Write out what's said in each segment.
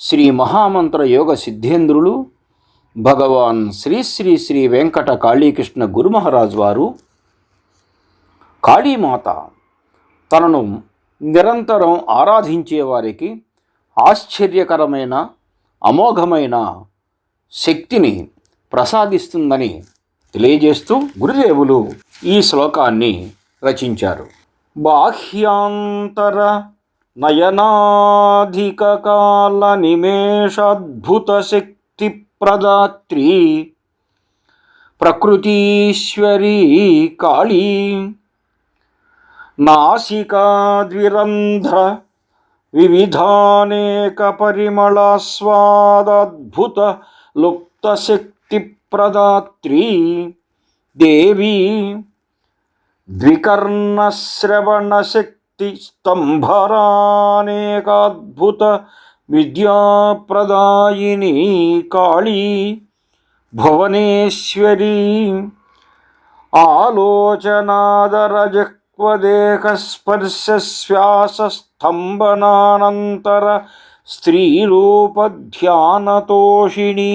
శ్రీ మహామంత్ర యోగ సిద్ధేంద్రులు భగవాన్ శ్రీ శ్రీ శ్రీ వెంకట కాళీకృష్ణ గురుమహారాజ్ వారు కాళీమాత తనను నిరంతరం ఆరాధించే వారికి ఆశ్చర్యకరమైన అమోఘమైన శక్తిని ప్రసాదిస్తుందని తెలియజేస్తూ గురుదేవులు ఈ శ్లోకాన్ని రచించారు. బాహ్యాంతర నయనాధిక కాల నిమేషాద్భుత శక్తి ప్రదాత్రి ప్రకృతీశ్వరీ కాళీ శక్తి స్తంభరానేకాద్భుత విద్యాప్రదాయిని కాళీ భువనేశ్వరీ ఆలోచనాదరజక్వదేహస్పర్శశ్వాసస్తంభనానంతర స్త్రీరూపధ్యానతోషిణీ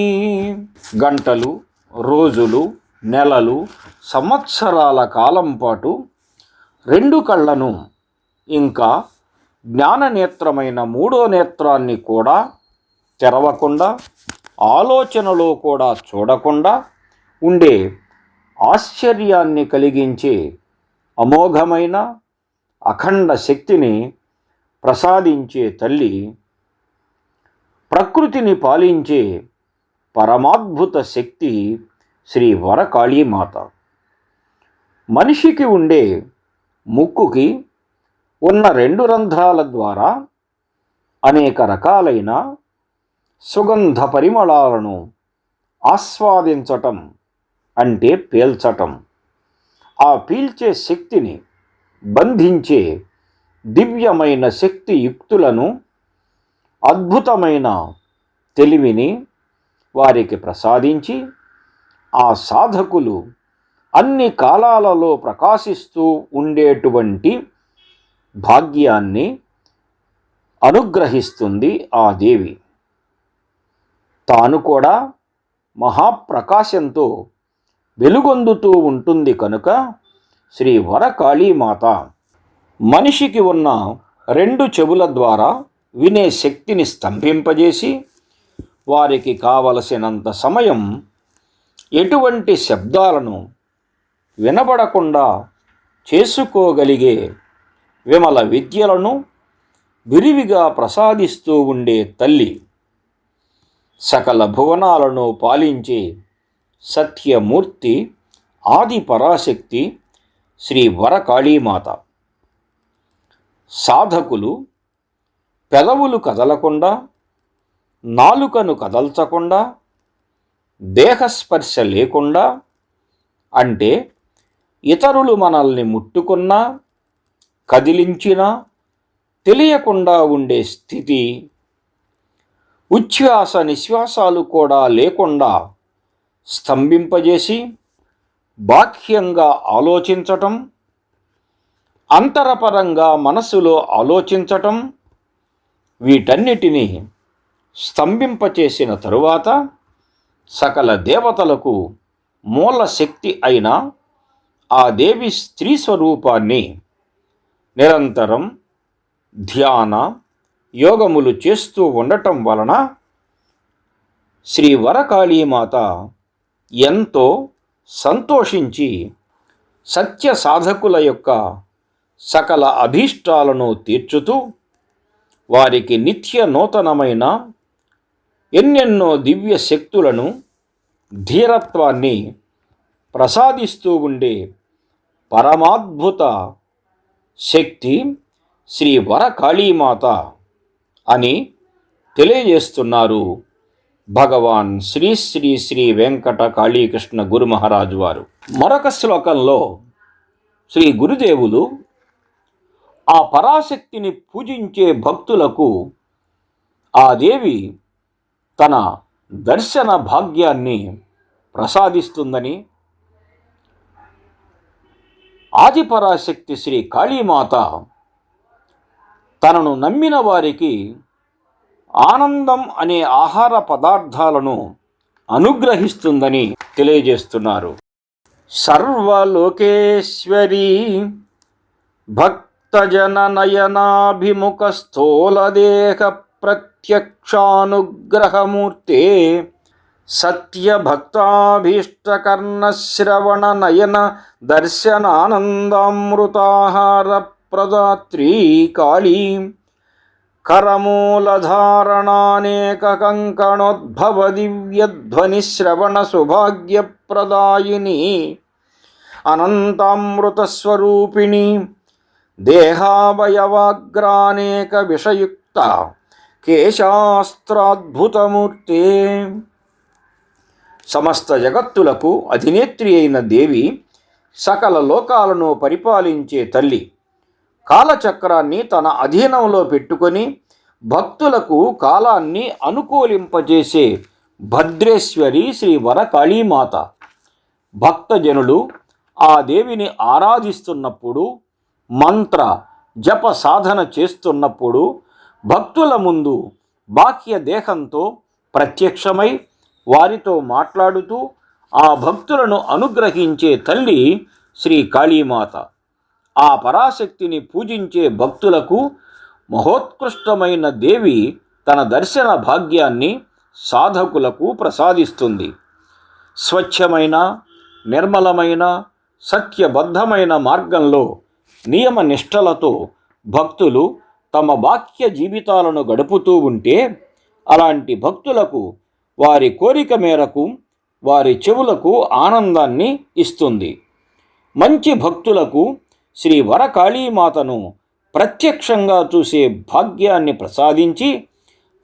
గంటలు రోజులు నెలలు సంవత్సరాల కాలం పాటు రెండు కళ్ళను ఇంకా జ్ఞాననేత్రమైన మూడో నేత్రాన్ని కూడా తెరవకుండా ఆలోచనలో కూడా చూడకుండా ఉండే ఆశ్చర్యాన్ని కలిగించే అమోఘమైన అఖండ శక్తిని ప్రసాదించే తల్లి ప్రకృతిని పాలించే పరమాద్భుత శక్తి శ్రీ వరకాళీమాత. మనిషికి ఉండే ముక్కుకి ఉన్న రెండు రంధ్రాల ద్వారా అనేక రకాలైన సుగంధ పరిమళాలను ఆస్వాదించటం అంటే పీల్చటం. ఆ పీల్చే శక్తిని బంధించే దివ్యమైన శక్తి యుక్తులను అద్భుతమైన తెలివిని వారికి ప్రసాదించి ఆ సాధకులు అన్ని కాలాలలో ప్రకాశిస్తూ ఉండేటువంటి భాగ్యాన్ని అనుగ్రహిస్తుంది ఆ దేవి. తాను కూడా మహాప్రకాశంతో వెలుగొందుతూ ఉంటుంది కనుక శ్రీ వరకాళీమాత మనిషికి ఉన్న రెండు చెవుల ద్వారా వినే శక్తిని స్తంభింపజేసి వారికి కావలసినంత సమయం ఎటువంటి శబ్దాలను వినబడకుండా చేసుకోగలిగే విమల విద్యలను విరివిగా ప్రసాదిస్తూ ఉండే తల్లి సకల భువనాలను పాలించే సత్యమూర్తి ఆది పరాశక్తి శ్రీ వరకాళీమాత. సాధకులు పెదవులు కదలకుండా నాలుకను కదల్చకుండా దేహస్పర్శ లేకుండా అంటే ఇతరులు మనల్ని ముట్టుకున్నా కదిలించినా తెలియకుండా ఉండే స్థితి ఉచ్ఛ్వాస నిశ్వాసాలు కూడా లేకుండా స్తంభింపజేసి బాహ్యంగా ఆలోచించటం అంతరపరంగా మనస్సులో ఆలోచించటం వీటన్నిటినీ స్తంభింపచేసిన తరువాత సకల దేవతలకు మూల శక్తి అయిన ఆ దేవి స్త్రీ స్వరూపాన్ని నిరంతరం ధ్యాన యోగములు చేస్తూ ఉండటం వలన శ్రీ వరకాళీమాత ఎంతో సంతోషించి సత్య సాధకుల యొక్క సకల అభీష్టాలను తీర్చుతూ వారికి నిత్య నూతనమైన ఎన్నెన్నో దివ్య శక్తులను ధీరత్వాన్ని ప్రసాదిస్తూ ఉండే పరమాద్భుత శక్తి శ్రీ వరకాళీమాత అని తెలియజేస్తున్నారు భగవాన్ శ్రీ శ్రీ శ్రీ వెంకట కాళీకృష్ణ గురు మహారాజు వారు. మరొక శ్లోకంలో శ్రీ గురుదేవులు ఆ పరాశక్తిని పూజించే భక్తులకు ఆ దేవి తన దర్శన భాగ్యాన్ని ప్రసాదిస్తుందని ఆదిపరాశక్తి శ్రీ కాళీమాత తనను నమ్మిన వారికి ఆనందం అనే ఆహార పదార్థాలను అనుగ్రహిస్తుందని తెలియజేస్తున్నారు. సర్వలోకేశ్వరి భక్తజన నయనాభిముఖ స్థూలదేహ ప్రత్యక్షానుగ్రహమూర్తే सत्यभक्ताभीष्टकर्णश्रवणनयन दर्शनानन्दामृताहारप्रदात्री कालीं करमूलधारणानेककङ्कणोद्भवदिव्यध्वनिश्रवणसुभाग्यप्रदायिनी। अनन्तामृतस्वरूपिणी। देहावयवाग्रानेकविषयुक्ता। केशास्त्राद्भुतमूर्ते। సమస్త జగత్తులకు అధినేత్రి అయిన దేవి సకల లోకాలను పరిపాలించే తల్లి. కాలచక్రాన్ని తన అధీనంలో పెట్టుకొని భక్తులకు కాలాన్ని అనుకూలింపజేసే భద్రేశ్వరి శ్రీ వరకాళీమాత. భక్తజనులు ఆ దేవిని ఆరాధిస్తున్నప్పుడు మంత్ర జప సాధన చేస్తున్నప్పుడు భక్తుల ముందు బాహ్య దేహంతో ప్రత్యక్షమై వారితో మాట్లాడుతూ ఆ భక్తులను అనుగ్రహించే తల్లి శ్రీ కాళీమాత. ఆ పరాశక్తిని పూజించే భక్తులకు మహోత్కృష్టమైన దేవి తన దర్శన భాగ్యాన్ని సాధకులకు ప్రసాదిస్తుంది. స్వచ్ఛమైన నిర్మలమైన సత్యబద్ధమైన మార్గంలో నియమ నిష్టలతో భక్తులు తమ బాహ్య జీవితాలను గడుపుతూ ఉంటే అలాంటి భక్తులకు వారి కోరిక మేరకు వారి చెవులకు ఆనందాన్ని ఇస్తుంది. మంచి భక్తులకు శ్రీ వరకాళీమాతను ప్రత్యక్షంగా చూసే భాగ్యాన్ని ప్రసాదించి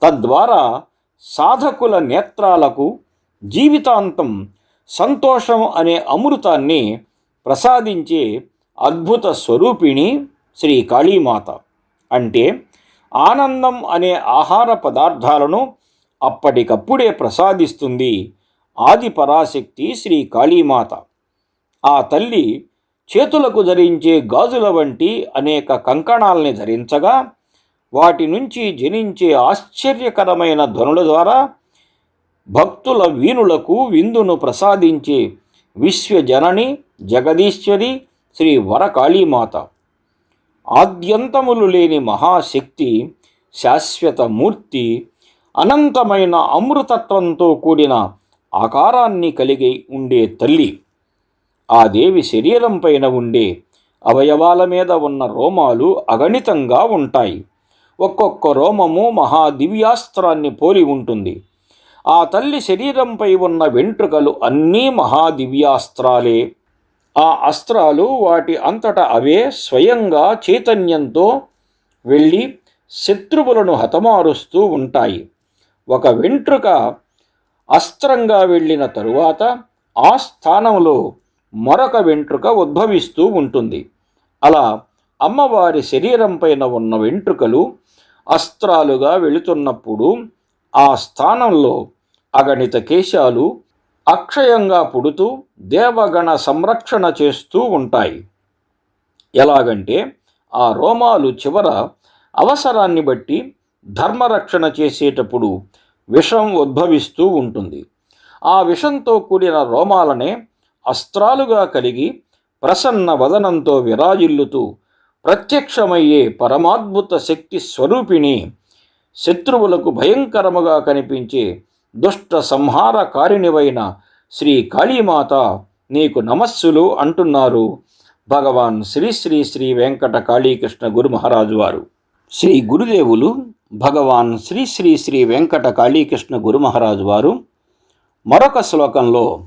తద్వారా సాధకుల నేత్రాలకు జీవితాంతం సంతోషం అనే అమృతాన్ని ప్రసాదించే అద్భుత స్వరూపిణి శ్రీ కాళీమాత. అంటే ఆనందం అనే ఆహార పదార్థాలను అప్పటికప్పుడే ప్రసాదిస్తుంది ఆది పరాశక్తి శ్రీ కాళీమాత. ఆ తల్లి చేతులకు ధరించే గాజుల వంటి అనేక కంకణాల్ని ధరించగా వాటి నుంచి జనించే ఆశ్చర్యకరమైన ధ్వనుల ద్వారా భక్తుల వీణులకు విందును ప్రసాదించే విశ్వజనని జగదీశ్వరి శ్రీ వరకాళీమాత. ఆద్యంతములు లేని మహాశక్తి శాశ్వత మూర్తి అనంతమైన అమృతత్వంతో కూడిన ఆకారాన్ని కలిగి ఉండే తల్లి ఆ దేవి శరీరం పైన ఉండే అవయవాల మీద ఉన్న రోమాలు అగణితంగా ఉంటాయి. ఒక్కొక్క రోమము మహా దివ్యాస్త్రాన్ని పోలి ఉంటుంది. ఆ తల్లి శరీరంపై ఉన్న వెంట్రుకలు అన్నీ మహాదివ్యాస్త్రాలే. ఆ అస్త్రాలు వాటి అంతట అవే స్వయంగా చైతన్యంతో వెళ్ళి శత్రువులను హతమారుస్తూ ఉంటాయి. ఒక వెంట్రుక అస్త్రంగా వెళ్ళిన తరువాత ఆ స్థానంలో మరొక వెంట్రుక ఉద్భవిస్తూ ఉంటుంది. అలా అమ్మవారి శరీరం పైన ఉన్న వెంట్రుకలు అస్త్రాలుగా వెళుతున్నప్పుడు ఆ స్థానంలో అగణిత కేశాలు అక్షయంగా పుడుతూ దేవగణ సంరక్షణ చేస్తూ ఉంటాయి. ఎలాగంటే ఆ రోమాలు చివర అవసరాన్ని బట్టి ధర్మరక్షణ చేసేటప్పుడు విషం ఉద్భవిస్తూ ఉంటుంది. ఆ విషంతో కూడిన రోమాలనే అస్త్రాలుగా కలిగి ప్రసన్న వదనంతో విరాజిల్లుతూ ప్రత్యక్షమయ్యే పరమాద్భుత శక్తి స్వరూపిణి శత్రువులకు భయంకరముగా కనిపించే దుష్ట సంహారకారిణివైన శ్రీ కాళీమాత నీకు నమస్సులు అంటున్నారు భగవాన్ శ్రీ శ్రీ శ్రీ వెంకట కాళీకృష్ణ గురు మహారాజు వారు. శ్రీ గురుదేవులు భగవాన్ శ్రీ శ్రీ శ్రీ వెంకట కాళీకృష్ణ గురు మహారాజు వారు మరొక శ్లోకంలో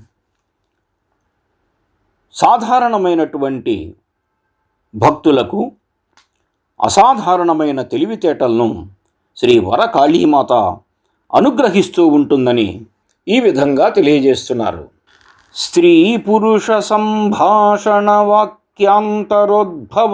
సాధారణమైనటువంటి భక్తులకు అసాధారణమైన తెలివితేటలను శ్రీ వరకాళీమాత అనుగ్రహిస్తూ ఉంటుందని ఈ విధంగా తెలియజేస్తున్నారు. స్త్రీ పురుష సంభాషణ వాక్యాంతరోద్భవ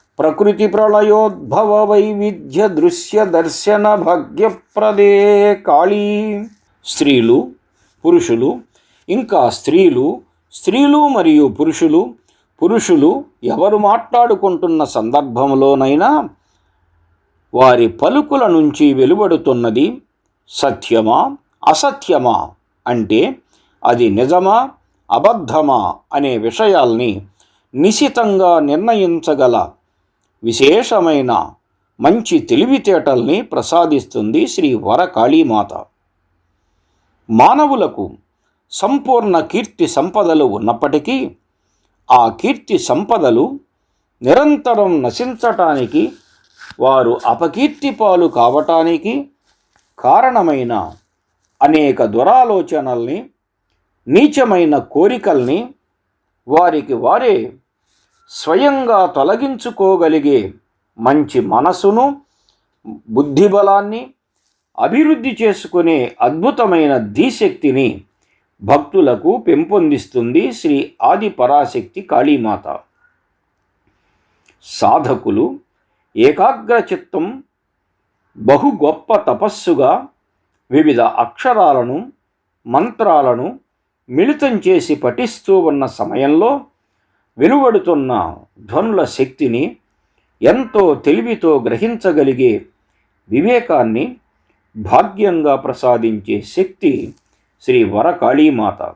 ప్రకృతి ప్రళయోద్భవ వైవిధ్య దృశ్య దర్శన భాగ్యప్రదే కాళీ. స్త్రీలు పురుషులు ఇంకా స్త్రీలు స్త్రీలు మరియు పురుషులు పురుషులు ఎవరు మాట్లాడుకుంటున్న సందర్భంలోనైనా వారి పలుకుల నుంచి వెలువడుతున్నది సత్యమా అసత్యమా అంటే అది నిజమా అబద్ధమా అనే విషయాల్ని నిశితంగా నిర్ణయించగల విశేషమైన మంచి తెలివితేటల్ని ప్రసాదిస్తుంది శ్రీ వరకాళీమాత. మానవులకు సంపూర్ణ కీర్తి సంపదలు ఉన్నప్పటికీ ఆ కీర్తి సంపదలు నిరంతరం నశించటానికి వారు అపకీర్తి పాలు కావటానికి కారణమైన అనేక దురాలోచనల్ని నీచమైన కోరికల్ని వారికి వారే స్వయంగా తొలగించుకోగలిగే మంచి మనసును బుద్ధిబలాన్ని అభివృద్ధి చేసుకునే అద్భుతమైన ధీశక్తిని భక్తులకు పెంపొందిస్తుంది శ్రీ ఆది పరాశక్తి కాళీమాత. సాధకులు ఏకాగ్రచిత్తం బహు గొప్ప తపస్సుగా వివిధ అక్షరాలను మంత్రాలను మిళితం చేసి పఠిస్తూ ఉన్న సమయంలో వెలువడుతున్న ధ్వనుల శక్తిని ఎంతో తెలివితో గ్రహించగలిగే వివేకాన్ని భాగ్యంగా ప్రసాదించే శక్తి శ్రీ వరకాళీమాత.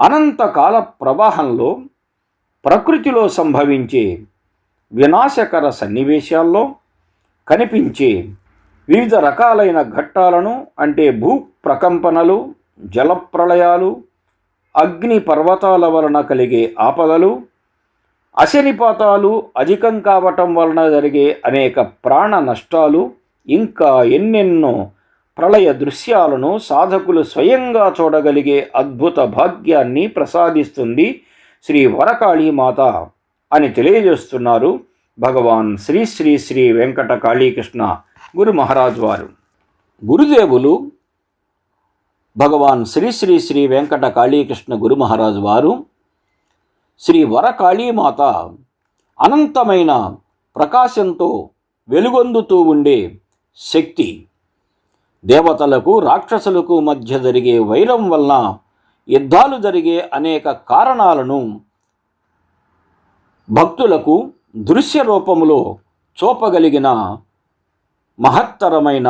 అనంతకాల ప్రవాహంలో ప్రకృతిలో సంభవించే వినాశకర సన్నివేశాల్లో కనిపించే వివిధ రకాలైన ఘట్టాలను అంటే భూ ప్రకంపనలు జలప్రళయాలు అగ్ని పర్వతాల వలన కలిగే ఆపదలు అశనిపాతాలు అధికం కావటం వలన జరిగే అనేక ప్రాణ నష్టాలు ఇంకా ఎన్నెన్నో ప్రళయ దృశ్యాలను సాధకులు స్వయంగా చూడగలిగే అద్భుత భాగ్యాన్ని ప్రసాదిస్తుంది శ్రీ వరకాళీ మాత అని తెలియజేస్తున్నారు భగవాన్ శ్రీ శ్రీ శ్రీ వెంకట కాళీకృష్ణ గురు మహారాజ్ వారు. గురుదేవులు భగవాన్ శ్రీ శ్రీ శ్రీ వెంకట కాళీకృష్ణ గురు మహారాజు వారు శ్రీ వరకాళీమాత అనంతమైన ప్రకాశంతో వెలుగొందుతూ ఉండే శక్తి. దేవతలకు రాక్షసులకు మధ్య జరిగే వైరం వలన యుద్ధాలు జరిగే అనేక కారణాలను భక్తులకు దృశ్య రూపంలో చూపగలిగిన మహత్తరమైన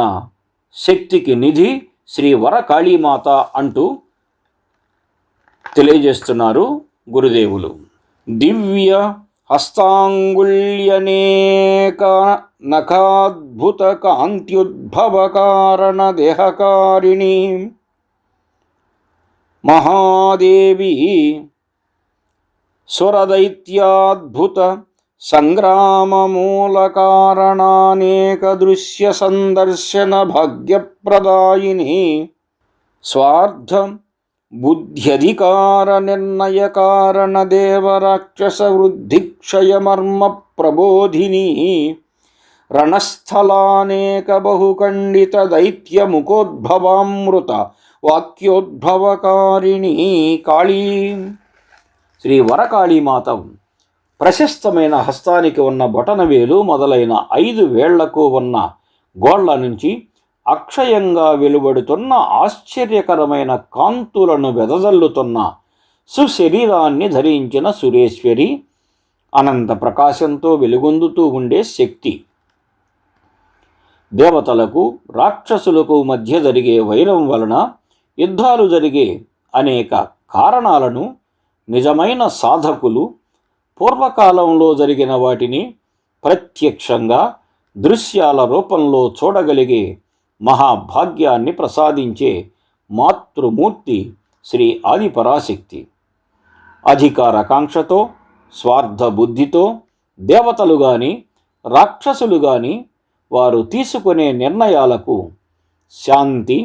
శక్తికి నిధి శ్రీ వరకాళీమాత అంటూ తెలియజేస్తున్నారు గురుదేవులు. దివ్య హస్తాంగుల్యనేక నఖాద్భుత కాంత్యుద్భవ కారణ దేహకారిణి మహాదేవి స్వరదైత్యాద్భుత सङ्ग्राममूलकारणानेकदृश्यसन्दर्शनभाग्यप्रदायिनी स्वार्थ बुद्ध्यधिकारणनिर्णयकारणदेवराक्षसवृद्धिक्षयमर्मप्रबोधिनी रणस्थलानेकबहुखण्डितदैत्यमुखोद्भवामृत वाक्योद्भवकारिणी काळी। श्रीवरकाळीमातम् ప్రశస్తమైన హస్తానికి ఉన్న బొటనవేలు మొదలైన ఐదు వేళ్ళకు ఉన్న గోళ్ళ నుంచి అక్షయంగా వెలువడుతున్న ఆశ్చర్యకరమైన కాంతులను వెదజల్లుతున్న సుశరీరాన్ని ధరించిన సురేశ్వరి అనంత ప్రకాశంతో వెలుగొందుతూ ఉండే శక్తి. దేవతలకు రాక్షసులకు మధ్య జరిగే వైరం వలన యుద్ధాలు జరిగే అనేక కారణాలను నిజమైన సాధకులు పూర్వకాలంలో జరిగిన వాటిని ప్రత్యక్షంగా దృశ్యాల రూపంలో చూడగలిగే మహాభాగ్యాన్ని ప్రసాదించే మాతృమూర్తి శ్రీ ఆదిపరాశక్తి. అధికారకాంక్షతో స్వార్థ బుద్ధితో దేవతలు గాని రాక్షసులు గాని వారు తీసుకునే నిర్ణయాలకు శాంతి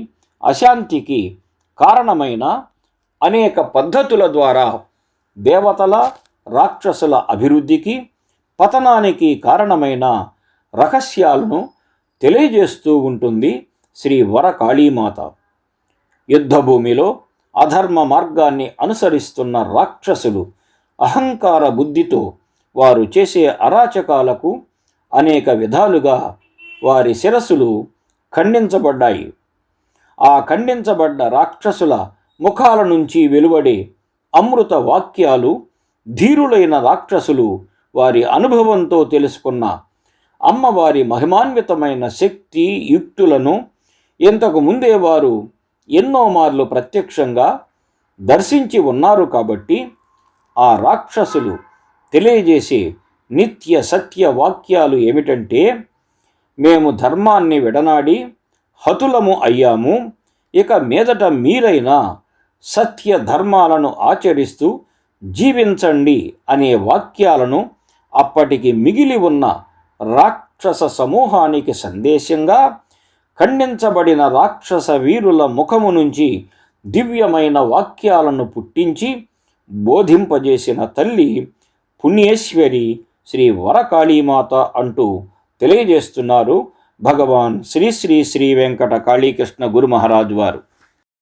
అశాంతికి కారణమైన అనేక పద్ధతుల ద్వారా దేవతల రాక్షసుల అభివృద్ధికి పతనానికి కారణమైన రహస్యాలను తెలియజేస్తూ ఉంటుంది శ్రీ వరకాళీమాత. యుద్ధభూమిలో అధర్మ మార్గాన్ని అనుసరిస్తున్న రాక్షసులు అహంకార బుద్ధితో వారు చేసే అరాచకాలకు అనేక విధాలుగా వారి శిరస్సులు ఖండించబడ్డాయి. ఆ ఖండించబడ్డ రాక్షసుల ముఖాల నుంచి వెలువడే అమృత వాక్యాలు ధీరులైన రాక్షసులు వారి అనుభవంతో తెలుసుకున్న అమ్మవారి మహిమాన్వితమైన శక్తి యుక్తులను ఇంతకు ముందే వారు ఎన్నో మార్లు ప్రత్యక్షంగా దర్శించి ఉన్నారు కాబట్టి ఆ రాక్షసులు తెలియజేసే నిత్య సత్య వాక్యాలు ఏమిటంటే మేము ధర్మాన్ని విడనాడి హతులము అయ్యాము ఇక మీదట మీరైనా సత్య ధర్మాలను ఆచరిస్తూ జీవించండి అనే వాక్యాలను అప్పటికి మిగిలి ఉన్న రాక్షస సమూహానికి సందేశంగా ఖండించబడిన రాక్షస వీరుల ముఖము నుంచి దివ్యమైన వాక్యాలను పుట్టించి బోధింపజేసిన తల్లి పుణ్యేశ్వరి శ్రీ వరకాళీమాత అంటూ తెలియజేస్తున్నారు భగవాన్ శ్రీ శ్రీ శ్రీ వెంకట కాళీకృష్ణ గురు మహారాజు వారు.